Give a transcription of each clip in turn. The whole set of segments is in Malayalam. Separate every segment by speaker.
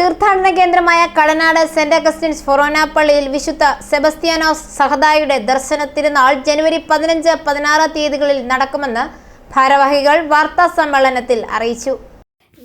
Speaker 1: തീർത്ഥാടന കേന്ദ്രമായ കളനാട് സെന്റ് അഗസ്റ്റിൻസ് ഫൊറോന പള്ളിയിൽ വിശുദ്ധ സെബസ്ത്യാനോസ് സഹദായുടെ ദർശന തിരുനാൾ ജനുവരി പതിനഞ്ച് പതിനാറ് തീയതികളിൽ നടക്കുമെന്ന് ഭാരവാഹികൾ വാർത്താ സമ്മേളനത്തിൽ അറിയിച്ചു.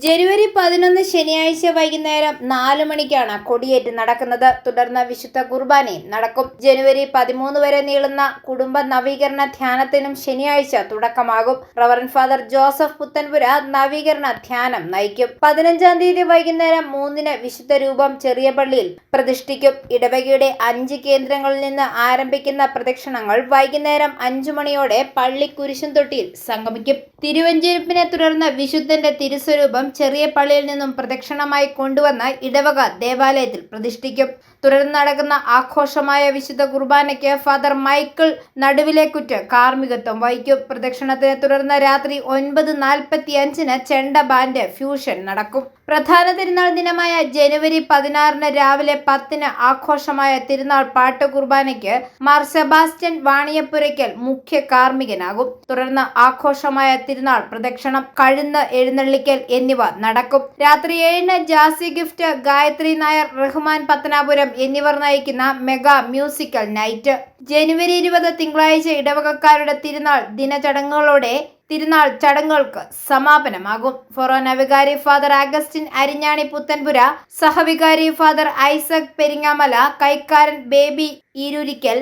Speaker 1: ജനുവരി പതിനൊന്ന് ശനിയാഴ്ച വൈകുന്നേരം നാല് മണിക്കാണ് കൊടിയേറ്റ് നടക്കുന്നത്. തുടർന്ന് വിശുദ്ധ കുർബാനയും നടക്കും. ജനുവരി പതിമൂന്ന് വരെ നീളുന്ന കുടുംബ നവീകരണ ധ്യാനത്തിനും ശനിയാഴ്ച തുടക്കമാകും. റവറൻ ഫാദർ ജോസഫ് പുത്തൻപുര നവീകരണ ധ്യാനം നയിക്കും. പതിനഞ്ചാം തീയതി വൈകുന്നേരം മൂന്നിന് വിശുദ്ധ രൂപം ചെറിയ പള്ളിയിൽ പ്രതിഷ്ഠിക്കും. ഇടവകയുടെ അഞ്ച് കേന്ദ്രങ്ങളിൽ നിന്ന് ആരംഭിക്കുന്ന പ്രദക്ഷിണങ്ങൾ വൈകുന്നേരം അഞ്ചു മണിയോടെ പള്ളി കുരിശും തൊട്ടിയിൽ സംഗമിക്കും. തിരുവഞ്ചിരിപ്പിനെ തുടർന്ന് വിശുദ്ധന്റെ തിരുസ്വരൂപം ചെറിയ പള്ളിയിൽ നിന്നും പ്രദക്ഷിണമായി കൊണ്ടുവന്ന് ഇടവക ദേവാലയത്തിൽ പ്രതിഷ്ഠിക്കും. തുടർന്ന് നടക്കുന്ന ആഘോഷമായ വിശുദ്ധ കുർബാനയ്ക്ക് ഫാദർ മൈക്കിൾ നടുവിലേക്കുറ്റ് കാർമ്മികത്വം വഹിക്കും. പ്രദക്ഷിണത്തിനെ തുടർന്ന് രാത്രി ഒൻപത് നാൽപ്പത്തി അഞ്ചിന് ചെണ്ട ബാൻഡ് ഫ്യൂഷൻ നടക്കും. പ്രധാന തിരുനാൾ ദിനമായ ജനുവരി പതിനാറിന് രാവിലെ പത്തിന് ആഘോഷമായ തിരുനാൾ പാട്ട് കുർബാനയ്ക്ക് മാർ സെബാസ്റ്റ്യൻ വാണിയപ്പുരയ്ക്കൽ മുഖ്യ കാർമ്മികനാകും. തുടർന്ന് ആഘോഷമായ തിരുനാൾ പ്രദക്ഷിണം കഴുന്ന് എഴുന്നള്ളിക്കൽ എന്നിവ നടക്കും. രാത്രി ഏഴിന് ജാസി ഗിഫ്റ്റ് ഗായത്രി നായർ റഹ്മാൻ പത്തനാപുരം എന്നിവർ നയിക്കുന്ന മെഗാ മ്യൂസിക്കൽ നൈറ്റ്. ജനുവരി ഇരുപത് തിങ്കളാഴ്ച ഇടവകക്കാരുടെ തിരുനാൾ ദിനചടങ്ങുകളോടെ തിരുനാൾ ചടങ്ങുകൾക്ക് സമാപനമാകും. ഫൊറോന വികാരി ഫാദർ അഗസ്റ്റിൻ അരിഞ്ഞാണി പുത്തൻപുര സഹവികാരി ഫാദർ ഐസക് പെരിങ്ങാമല കൈക്കാരൻ ബേബി ഈരൂരിക്കൽ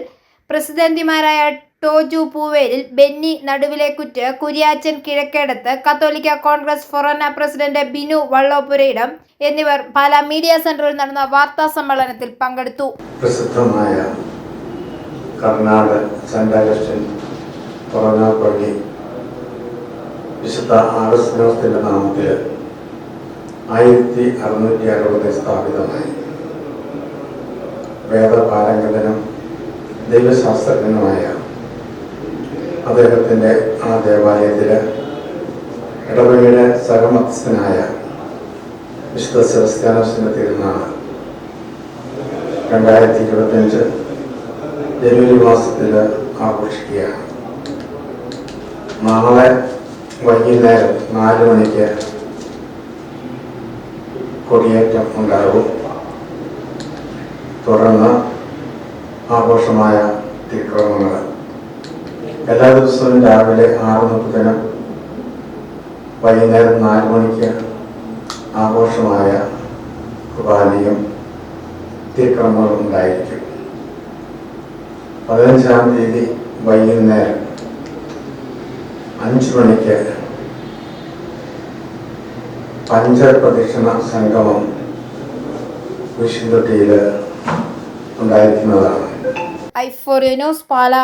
Speaker 1: പ്രസിഡന്റിമാരായ ടോജു പൂവേലിൽ ബെന്നി നടുവിലേക്കുറ്റ് കുര്യാച്ചൻ കിഴക്കേടത്ത് കത്തോലിക്ക കോൺഗ്രസ് ഫൊറോന പ്രസിഡന്റ് ബിനു വള്ളോപുരയിടം എന്നിവർ പാലാ മീഡിയ സെന്ററിൽ നടന്ന വാർത്താ സമ്മേളനത്തിൽ പങ്കെടുത്തു.
Speaker 2: പ്രസിദ്ധമായ കർണാട് സെന്റ് അഗസ്റ്റിൻ തുറന്ന പള്ളി വിശുദ്ധ ആഗസ്റ്റിനോസിന്റെ നാമത്തിൽ ആയിരത്തി അറുന്നൂറ്റി അറുപതിൽ സ്ഥാപിതമായി. വേദപാരംഗതനും ദൈവശാസ്ത്രജ്ഞനുമായ അദ്ദേഹത്തിന്റെ ആ ദേവാലയത്തിൽ ഇടവകയുടെ സഹമത്സ്ഥനായ വിശുദ്ധ സെബസ്ത്യാനോസിന്റെ തിരുനാൾ രണ്ടായിരത്തി ഇരുപത്തിയഞ്ച് ജനുവരി മാസത്തിൽ ആഘോഷിക്കുകയാണ് നാളെ വൈകുന്നേരം നാല് മണിക്ക് കൊടിയേറ്റം ഉണ്ടാകും. തുടർന്ന് ആഘോഷമായ തിക്രമങ്ങൾ എല്ലാ ദിവസവും രാവിലെ ആറ് മുപ്പതിനും വൈകുന്നേരം നാല് മണിക്ക് ആഘോഷമായ കുർബാനയും തിക്രമങ്ങളും ഉണ്ടായിരിക്കും. പതിനഞ്ചാം തീയതി വൈകുന്നേരം അഞ്ചു മണിക്ക് പഞ്ചപ്രദക്ഷിണ സംഗമം വിശുദ്ധട്ടിയിൽ ഉണ്ടായിരിക്കുന്നതാണ്.
Speaker 1: I four news Pala.